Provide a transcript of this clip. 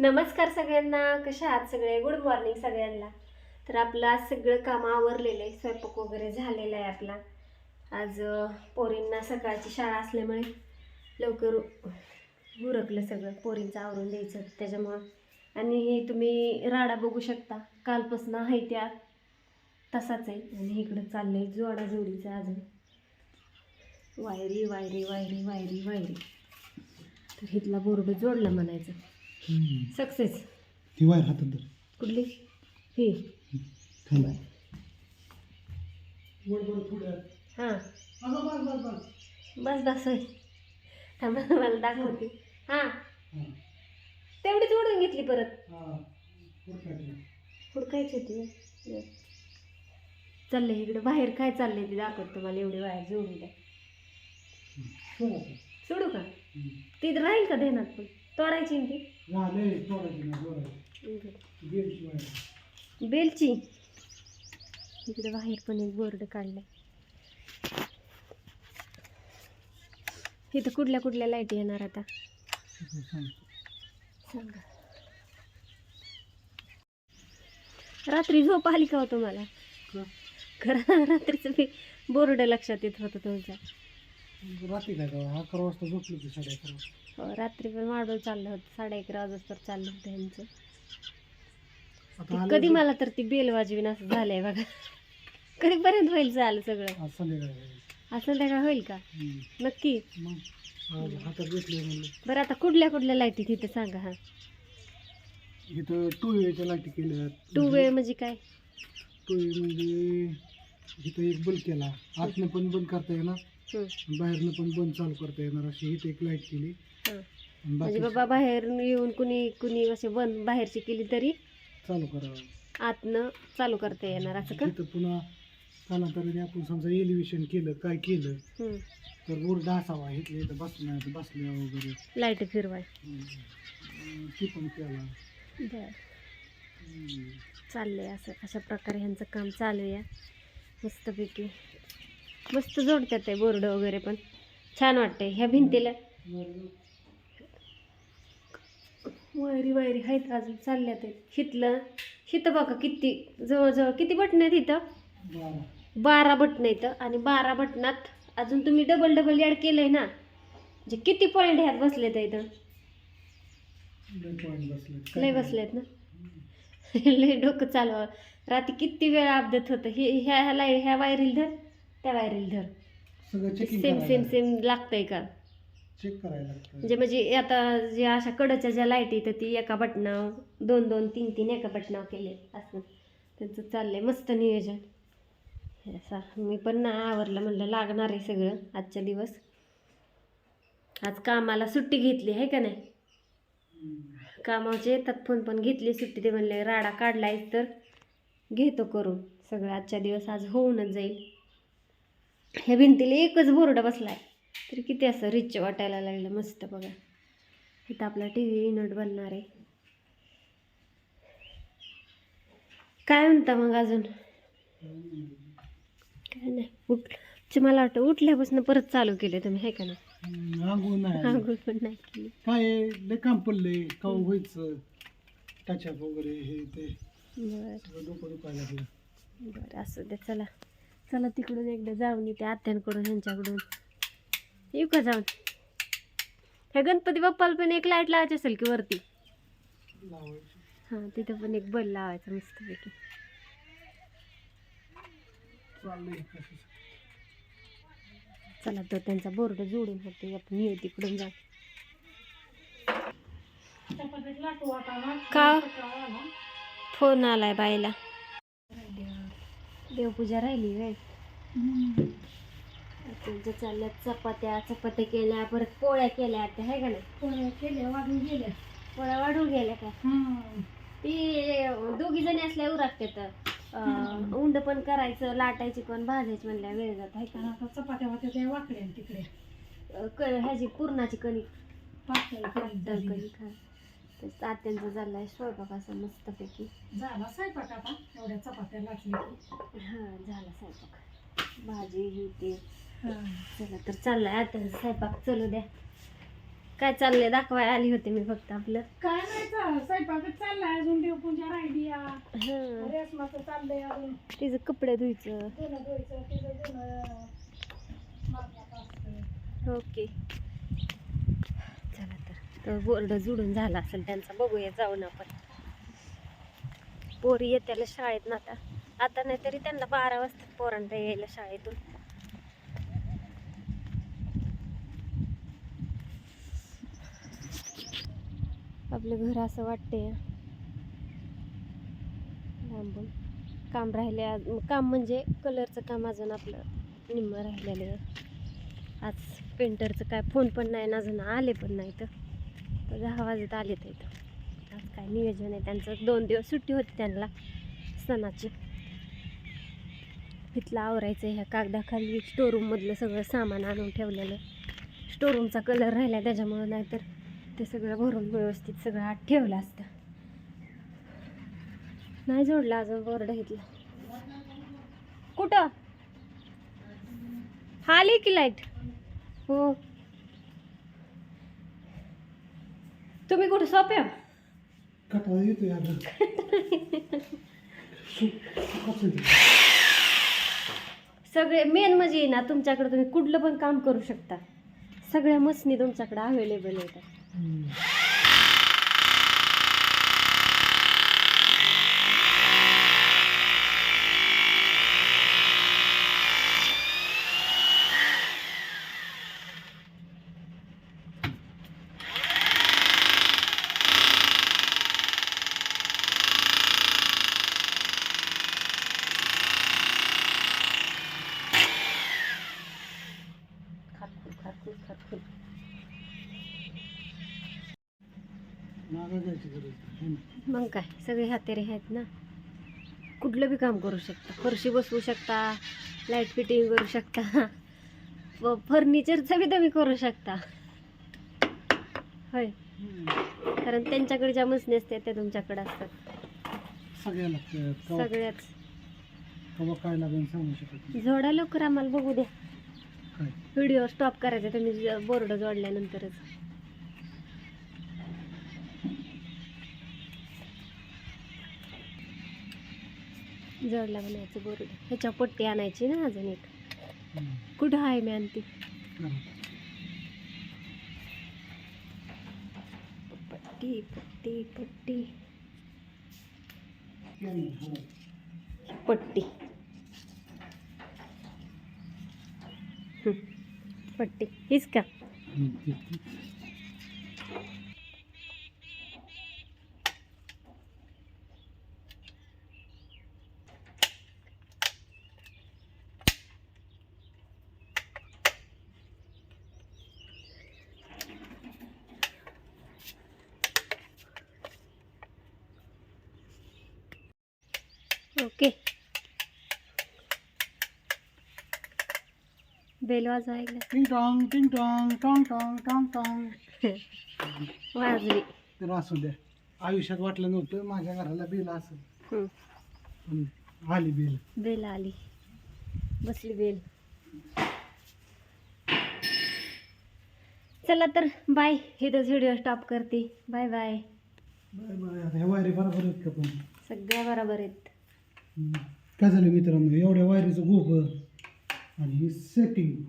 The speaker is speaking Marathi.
नमस्कार सगळ्यांना. कशा आहात सगळे? गुड मॉर्निंग सगळ्यांना. तर आपलं आज सगळं काम आवरलेलं आहे. स्वयंपाक वगैरे झालेला आहे आपला. आज पोरींना सकाळची शाळा असल्यामुळे लवकर उरकलं सगळं. पोरींचं आवरून द्यायचं. त्याच्यामुळं. आणि हे तुम्ही राडा बघू शकता. कालपासून आहे त्या. तसाच आहे. आणि इकडं चाललंय जोडा जोडीचं अजून. वायरी वायरी वायरी वायरी वायरी. तर हिथला बोर्ड जोडला म्हणायचं. सक्सेस. ती वायर हातात धर. कुठली? ही. थांब. हां. बस बस थांबा मला दाखवते. हां. तेवढीच ओढून घेतली परत. हुडकायची होती. चाललंय इकडं. बाहेर काय चाललंय ते दाखवत तुम्हाला. एवढी वायर जोडू द्या. सोडू का? ती तर राहील का देणार पण? तोडायची ना ती? बेलची इकडे बाहेर पण एक बोर्ड काढलाय. इथं कुठल्या कुठल्या लाइट येणार आता? रात्री झोप आली का हो तुम्हाला? खरं रात्रीचं बोर्ड लक्षात येत होतं तुमच्या रात्री काय का अकरा वाजता झोपलो साडे अकरा वाजता. हो, रात्री पण माडोळ चाललं होतं. साडे अकरा वाजता चाललं होतं यांचं आता ते आले कधी. मला तर ती बेल वाजवीन असं झालंय बघा. कधीपर्यंत होईल झालं सगळं? आज संध्याकाळी असं संध्याकाळ होईल का? हम्म. नक्की. मग? आज हातात घेतले म्हणलं. बरं आता कुठल्या कुठल्या लाईटी तिथे सांगा हा. इथं टू वेच्या लाईटी केल्या टू वे म्हणजे काय? टू वे म्हणजे इथं एक बल्ब केला. आतनं पण बंद करता येणार बाहेरनं पण बंद चालू करता येणार अशी इथं एक लाइट केली. हं. आणि म्हणजे बाकी बाबा बाहेर येऊन कुणी कुणी असे बंद बाहेरची केली तरी चालू करावं. आतनं चालू करता येणार असं का? तिथं पुन्हा कालांतराने आपण समजा एलिव्हेशन केलं काय केलं हं. तर बोर्ड असावा इथल्या इथं बसण्या बसल्या वगैरे. लाइट फिरवाय. हम्म. ती पण केला. बर. हम्म. चाललंय असं अशा प्रकारे ह्यांचं काम चालू आहे. मस्तपैकी. मस्त जोडतात आहे बोर्ड वगैरे पण. छान वाटतंय ह्या भिंतीला. वायरी वायरी आहेत अजून चालल्या ते. हिथलं हिथं बघा किती जवळजवळ किती बटणं आहेत इथं बारा. बारा बटणं इथं आणि बारा बटनात अजून तुम्ही डबल डबल ॲड केलंय ना म्हणजे किती पॉईंट ह्यात बसलेत इथं लय बसलेत. ना? लय डोकं चालवा रात्री किती वेळा अपघात होतं? हे ह्या ह्या लाइट ह्या वायरील धर. त्या वायरील धर. सेम सेम सेम लागतंय का? चेक करायला म्हणजे म्हणजे आता जे अशा कडच्या ज्या लाइट येतात ती एका बटनावर दोन दोन तीन तीन एका बटनावर केले असं. त्यांचं चाललंय मस्त नियोजन. असा मी पण ना आवरलं म्हणलं लागणार आहे सगळं आजच्या दिवस. आज कामाला सुट्टी घेतली आहे का नाही. कामाचे येतात फोन पण घेतली सुट्टी ते म्हणले राडा काढलाय तर घेतो करून. सगळं आजच्या दिवस आज होऊनच जाईल. ह्या भिंतीला एकच बोर्ड बसलाय. तरी किती असं रिच वाटायला लागलं मस्त बघा. इथं आपला टी व्ही युनिट बनणार आहे. काय म्हणता मग अजून? काय नाही उठ मला वाटतं उठल्यापासून परत चालू केले तुम्ही हे का ना आंघोळ पण नाही केली. काय आहे, लय काम पडलंय. का व्हायचं? वगैरे हे ते. बरं. डोकं दुखायला लागलं. बरं असू दे चला. चला तिकडून एकदा जाऊन येते आत्यांकडून ह्यांच्याकडून. येऊ का जाऊन? ह्या गणपती बाप्पाला पण एक लाइट लावायची असेल की वरती? हां तिथं पण एक बल लावायचा मस्तपैकी. चला तर त्यांचा बोर्ड जोडून होते आपण येऊ तिकडून जा का? फोन आलाय बाईला. देवपूजा राहिली काय त्यांच्या चालल्यात चपात्या चपात्या केल्या परत पोळ्या केल्या आता आहे का नाही? पोळ्या केल्या वाढून गेल्या. पोळ्या वाढून गेल्या का? ती दोघी जणी असल्यावर उरकतात उंड पण करायचं लाटायची पण भाजायची म्हणल्या वेळ जात आहे का आता चपात्या होत्या त्या वाकड्या तिकडे क- ह्याची पुरणाची कणिक. पातळ पातळ कणिक हा. तर तात्यांचा चाललाय स्वयंपाक असा मस्तपैकी. झाला स्वयंपाक आता? एवढ्या चपात्या हा झाला स्वयंपाक. भाजी ही ते. चला तर चाललाय आता स्वयंपाक. चलू द्या. काय चाललंय? दाखवाय आली होते मी फक्त आपलं. काय नाही चा- स्वयंपाकच चाललाय. अजून देवपूजा राहिली या. हं. रेसमाचं चाललंय अजून. तिचं कपडे धुयचं. धुणं धुवायचं तिचं धुणं. मारण्यात असतं. ओके. तर बोर्ड जुडून झाला असेल त्यांचा. बघूया जाऊन आपण. पोरी येत्याला शाळेत ना आता. आता नाही तरी त्यांना बारा वाजता पोरांना यायला शाळेतून. आपलं घर असं वाटतंय. लांबून. काम राहिले आज. काम म्हणजे कलरचं काम अजून आपलं निम्म राहिलेलं आज पेंटरचं काय फोन पण नाही ना अजून आले पण नाही तर दहा वाजत आले तर इथं. आज काय नियोजन आहे? त्यांचं दोन दिवस सुट्टी होती त्यांना सणाची. तिथलं आवरायचं ह्या कागदाखाली स्टोरूममधलं सगळं सामान आणून ठेवलेलं स्टोरूमचा कलर राहिला त्याच्यामुळं नाहीतर ते सगळं भरून व्यवस्थित सगळं आत ठेवलं असतं. नाही जोडला अजून बोर्ड घेतला कुठं? हा आली की लाइट हो. तुम्ही कुठं सोप्या? कटाळा. सगळे मेन म्हणजे ना तुमच्याकडे तुम्ही कुठलं पण काम करू शकता. सगळ्या मसनी तुमच्याकडे अवेलेबल येतात मागं काय सगळे हातेरे आहेत ना? कुठलं बी काम करू शकता. फरशी बसवू शकता लाइट फिटिंग करू शकता व फर्निचरचं बी तुम्ही करू शकता. होय. कारण त्यांच्याकडे ज्या मसनी असतात त्या तुमच्याकडे असतात. सगळ्याच. काय लागेल सांगू शकत. जोडा लवकर आम्हाला बघू द्या. व्हिडिओ स्टॉप करायचा तुम्ही बोर्ड जोडल्यानंतरच. जोडला बनायचं बोर्ड ह्याच्या पट्टी आणायची ना अजून एक. कुठं आहे मी आणते. पट्टी पट्टी पट्टी. पट्टी. पट्टी हीच का ओके. बेल वाजवायला. टिंग टॉंग टिंग टॉंग टॉंग टॉंग टॉंग टॉंग वाजली तर असू द्या आयुष्यात वाटलं नव्हतं माझ्या घराला बिल असं हं. पण आली बिल. बेल आली. बसली बेल. चला तर बाय. इथंच व्हिडिओ स्टॉप करते. Bye bye. Bye bye. वायरी बरोबर आहेत का पण? सगळ्या बरोबर आहेत. काय झालं मित्रांनो? एवढ्या वायरीचं गोबर आणि ही सेटिंग